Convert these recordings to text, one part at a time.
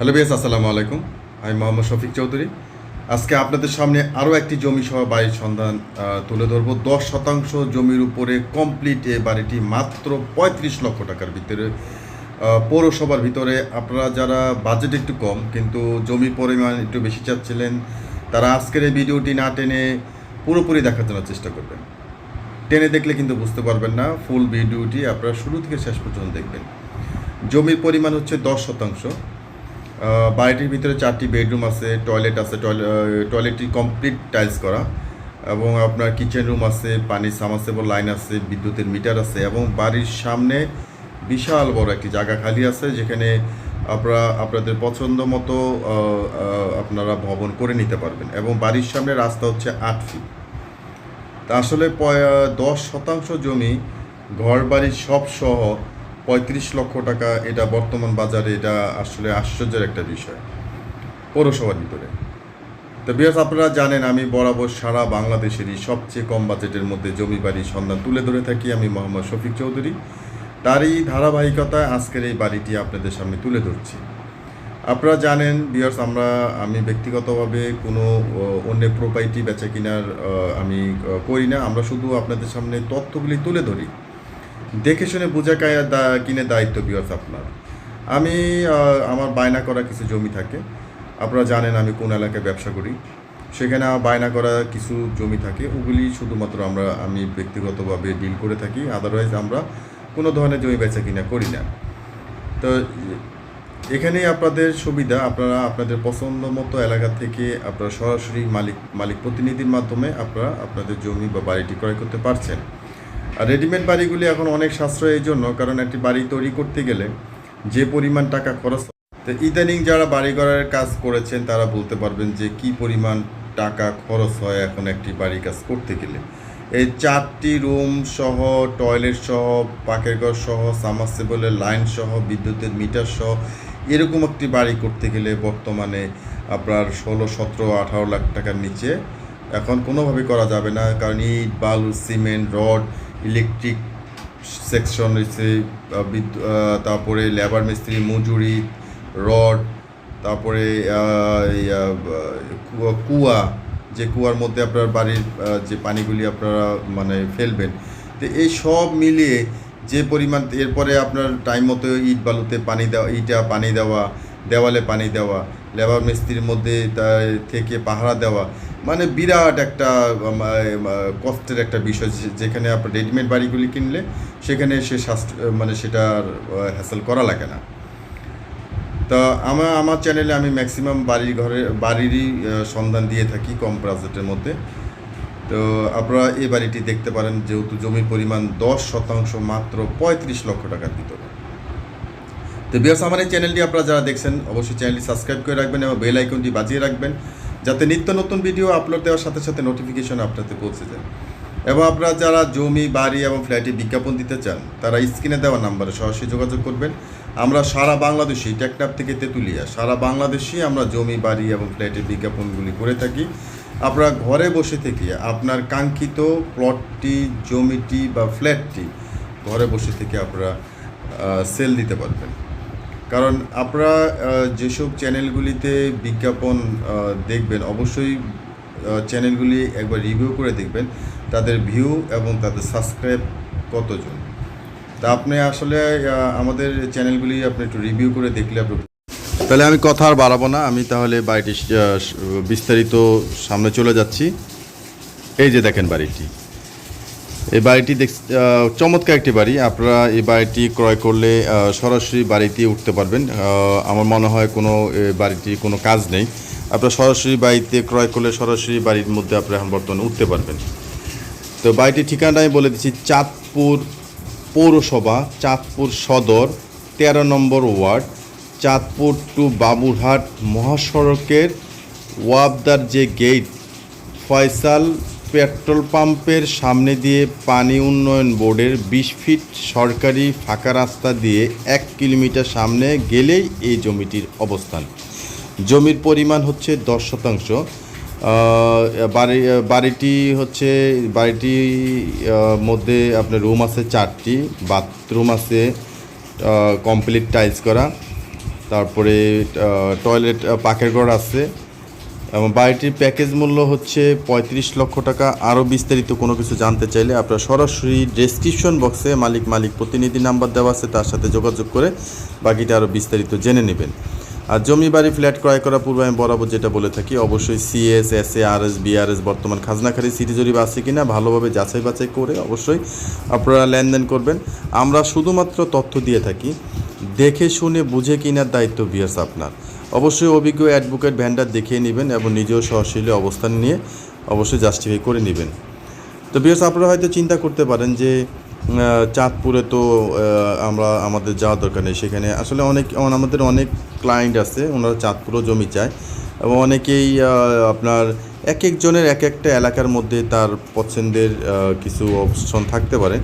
Hello BS আসসালামু আলাইকুম। আমি মোহাম্মদ শফিক চৌধুরী। আজকে আপনাদের সামনে আরও একটি জমি সহ বাড়ির সন্ধান তুলে ধরবো। দশ শতাংশ জমির উপরে কমপ্লিট এ বাড়িটি মাত্র পঁয়ত্রিশ লক্ষ টাকার ভিতরে। পৌরসভার ভিতরে আপনারা যারা বাজেট একটু কম, কিন্তু জমির পরিমাণ একটু বেশি চাচ্ছিলেন, তারা আজকের এই ভিডিওটি না টেনে পুরোপুরি দেখার জন্য চেষ্টা করবেন। টেনে দেখলে কিন্তু বুঝতে পারবেন না ফুল ভিডিওটি আপনারা শুরু থেকে শেষ পর্যন্ত দেখবেন। জমির পরিমাণ হচ্ছে দশ শতাংশ। বাড়িটির ভিতরে চারটি বেডরুম আছে, টয়লেট আছে টয়লেটটি কমপ্লিট টাইলস করা এবং আপনার কিচেন রুম আছে পানি সামাসেবল লাইন আছে, বিদ্যুতের মিটার আছে এবং বাড়ির সামনে বিশাল বড় একটি জায়গা খালি আছে যেখানে আপনারা আপনাদের পছন্দ মতো আপনারা ভবন করে নিতে পারবেন এবং বাড়ির সামনে রাস্তা হচ্ছে আট ফিট। তা আসলে দশ শতাংশ জমি ঘর বাড়ি সব সহ পঁয়ত্রিশ লক্ষ টাকা, এটা বর্তমান বাজারে, এটা আসলে আশ্চর্যের একটা বিষয়, পৌরসভার ভিতরে। তো বিয়াস আপনারা জানেন আমি বরাবর সারা বাংলাদেশেরই সবচেয়ে কম বাজেটের মধ্যে জমি বাড়ির সন্ধান তুলে ধরে থাকি, আমি মোহাম্মদ শফিক চৌধুরী। তারই ধারাবাহিকতায় আজকের এই বাড়িটি আপনাদের সামনে তুলে ধরছি। আপনারা জানেন বিয়ার্স আমরা, আমি ব্যক্তিগতভাবে কোনো অন্য প্রপার্টি বেচা কিনার আমি করি না। আমরা শুধু আপনাদের সামনে তথ্যগুলি তুলে ধরি। দেখে শুনে বোঝা দা- কিনে দায়িত্ব বিয়ার্স আপনার। আমি আমার বায়না করা কিছু জমি থাকে। আপনারা জানেন আমি কোন এলাকায় ব্যবসা করি। সেখানে আমার বায়না করা কিছু জমি থাকে। ওগুলি শুধুমাত্র আমরা, আমি ব্যক্তিগতভাবে ডিল করে থাকি। আদারওয়াইজ আমরা কোনো ধরনের জমি বেচা কিনা করি না। তো, এখানেই আপনাদের সুবিধা। আপনারা আপনাদের পছন্দ মতো এলাকা থেকে আপনারা সরাসরি মালিক মালিক প্রতিনিধির মাধ্যমে আপনারা আপনাদের জমি বা বাড়িটি ক্রয় করতে পারছেন। আর রেডিমেড বাড়িগুলি এখন অনেক সাশ্রয় এই জন্য, কারণ একটি বাড়ি তৈরি করতে গেলে যে পরিমাণ টাকা খরচ তো ইদানিং যারা বাড়ি ঘরের কাজ করেছেন, তারা বলতে পারবেন যে কি পরিমাণ টাকা খরচ হয় এখন একটি বাড়ির কাজ করতে গেলে। এই চারটি রুম সহ, টয়লেট সহ, পাকের ঘর সহ সামারসেবলের লাইন সহ, বিদ্যুতের মিটার সহ, এরকম একটি বাড়ি করতে গেলে বর্তমানে আপনার ষোলো, সতেরো, আঠারো লাখ টাকার নিচে এখন কোনোভাবে করা যাবে না, কারণ ইট, বালু, সিমেন্ট, রড ইলেকট্রিক সেকশন রয়েছে তারপরে লেবার মিস্ত্রি, মজুরি, রড, তারপরে কুয়া- যে কুয়ার মধ্যে আপনার বাড়ির যে পানিগুলি আপনারা মানে ফেলবেন। তো এই সব মিলিয়ে যে পরিমাণ, এরপরে আপনার টাইম মতো ইট বালুতে পানি দেওয়া, ইটা পানি দেওয়া, দেওয়ালে পানি দেওয়া, লেবার মিস্ত্রির মধ্যে থেকে পাহারা দেওয়া মানে বিরাট একটা কষ্টের একটা বিষয় যেখানে আপনার রেডিমেড বাড়িগুলি কিনলে সেখানে সে শাস্ত মানে সেটা হ্যাসেল করা লাগে না। তা আমার আমার চ্যানেলে আমি ম্যাক্সিমাম বাড়ির ঘরে, বাড়িরই সন্ধান দিয়ে থাকি কম বাজেটের মধ্যে। তো আপনারা এই বাড়িটি দেখতে পারেন, যেহেতু জমির পরিমাণ দশ শতাংশ মাত্র পঁয়ত্রিশ লক্ষ টাকার ভিতরে। তো বিয়ার্স আমার এই চ্যানেলটি আপনারা যারা দেখছেন, অবশ্যই চ্যানেলটি সাবস্ক্রাইব করে রাখবেন এবং বেল আইকনটি বাজিয়ে রাখবেন। যাতে নিত্য নতুন ভিডিও আপলোড দেওয়ার সাথে সাথে নোটিফিকেশন আপনাদের পৌঁছে যায়। এবং আপনারা যারা জমি, বাড়ি এবং ফ্ল্যাটে বিজ্ঞাপন দিতে চান, তারা স্ক্রিনে দেওয়া নাম্বারে সরাসরি যোগাযোগ করবেন। আমরা সারা বাংলাদেশি টেকনাপ থেকে তেঁতুলিয়া, সারা বাংলাদেশি আমরা জমি, বাড়ি এবং ফ্ল্যাটের বিজ্ঞাপনগুলি করে থাকি। আপনারা ঘরে বসে থেকে আপনার কাঙ্ক্ষিত প্লটটি জমিটি বা ফ্ল্যাটটি ঘরে বসে থেকে আপনারা সেল দিতে পারবেন। কারণ আপনারা যেসব চ্যানেলগুলিতে বিজ্ঞাপন দেখবেন, অবশ্যই চ্যানেলগুলি একবার রিভিউ করে দেখবেন, তাদের ভিউ এবং তাদের সাবস্ক্রাইব কতজন। তা আপনি আসলে আমাদের চ্যানেলগুলি আপনি একটু রিভিউ করে দেখলে আপনি তাহলে আমি কথা আর বাড়াবো না, আমি তাহলে বাড়িটি বিস্তারিত সামনে চলে যাচ্ছি। এই যে দেখেন বাড়িটি। এই বাড়িটি দেখ চমৎকার একটি বাড়ি। আপনারা এই বাড়িটি ক্রয় করলে সরাসরি বাড়িতে উঠতে পারবেন। আমার মনে হয় কোনো বাড়িটি কোনো কাজ নেই। আপনারা সরাসরি বাড়িতে ক্রয় করলে সরাসরি বাড়ির মধ্যে আপনারা এখন বর্তমানে উঠতে পারবেন। তো বাড়িটির ঠিকানাটা আমি বলে দিচ্ছি, চাঁদপুর পৌরসভা, চাঁদপুর সদর, তেরো number ward, Chandpur to Baburhat মহাসড়কের ওয়াবদার যে গেট, ফয়সাল পেট্রোল পাম্পের সামনে দিয়ে পানি উন্নয়ন বোর্ডের বিশ ফিট সরকারি ফাঁকা রাস্তা দিয়ে এক কিলোমিটার সামনে গেলেই এই জমিটির অবস্থান। জমির পরিমাণ হচ্ছে দশ শতাংশ। বাড়ি, বাড়িটি হচ্ছে, বাড়িটি মধ্যে আপনার রুম আছে চারটি, বাথরুম আছে কমপ্লিট টাইলস করা, তারপরে টয়লেট পাকের ঘর আছে এবং বাড়িটির প্যাকেজ মূল্য হচ্ছে পঁয়ত্রিশ লক্ষ টাকা। আরও বিস্তারিত কোনো কিছু জানতে চাইলে আপনারা সরাসরি ডেসক্রিপশন বক্সে মালিক মালিক প্রতিনিধি নাম্বার দেওয়া আছে, তার সাথে যোগাযোগ করে বাকিটা আরও বিস্তারিত জেনে নেবেন। আর জমি বাড়ি ফ্ল্যাট ক্রয় করার পূর্বে আমি বরাবর যেটা বলে থাকি, অবশ্যই CS S A R S BRS বর্তমান খাজনাখারি সিটি জরিপ আছে কি না ভালোভাবে যাচাই বাছাই করে অবশ্যই আপনারা লেনদেন করবেন। আমরা শুধুমাত্র তথ্য দিয়ে থাকি, দেখে শুনে বুঝে কেনার দায়িত্ব বিয়ার্স আপনার। অবশ্যই অভিজ্ঞ অ্যাডভোকেট ভ্যান্ডার দেখিয়ে নেবেন এবং নিজেও সহশীলে অবস্থান নিয়ে অবশ্যই জাস্টিফাই করে নেবেন। তো বিয়ার্স আপনারা হয়তো চিন্তা করতে পারেন যে চাঁদপুরে তো আমরা, আমাদের যাওয়ার দরকার নেই। সেখানে আসলে অনেক আমাদের অনেক ক্লায়েন্ট আছে, ওনারা চাঁদপুরও জমি চায়। এবং অনেকেই আপনার এক একজনের এক একটা এলাকার মধ্যে তার পছন্দের কিছু অপশন থাকতে পারে।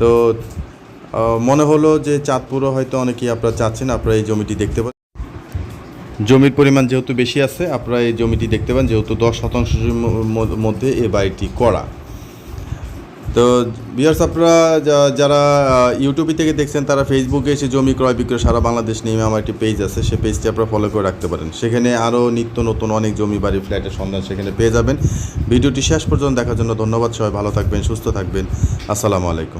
তো মনে হলো যে চাঁদপুরও হয়তো অনেকেই আপনারা চাচ্ছেন, আপনারা এই জমিটি দেখতে পারেন। জমির পরিমাণ যেহেতু বেশি আছে, আপনারা এই জমিটি দেখতে পান, যেহেতু দশ শতাংশ মধ্যে এ বাড়িটি করা। তো বিয়ার্স আপনারা যারা ইউটিউবে থেকে দেখছেন, তারা ফেসবুকে এসে জমি ক্রয় বিক্রয় সারা বাংলাদেশ নিয়ে আমার একটি পেজ আছে সেই পেজটি আপনারা ফলো করে রাখতে পারেন। সেখানে আরও নিত্য নতুন অনেক জমি বাড়ি ফ্ল্যাটের সন্ধান সেখানে পেয়ে যাবেন। ভিডিওটি শেষ পর্যন্ত দেখার জন্য ধন্যবাদ, সবাই ভালো থাকবেন, সুস্থ থাকবেন। আসসালামু আলাইকুম।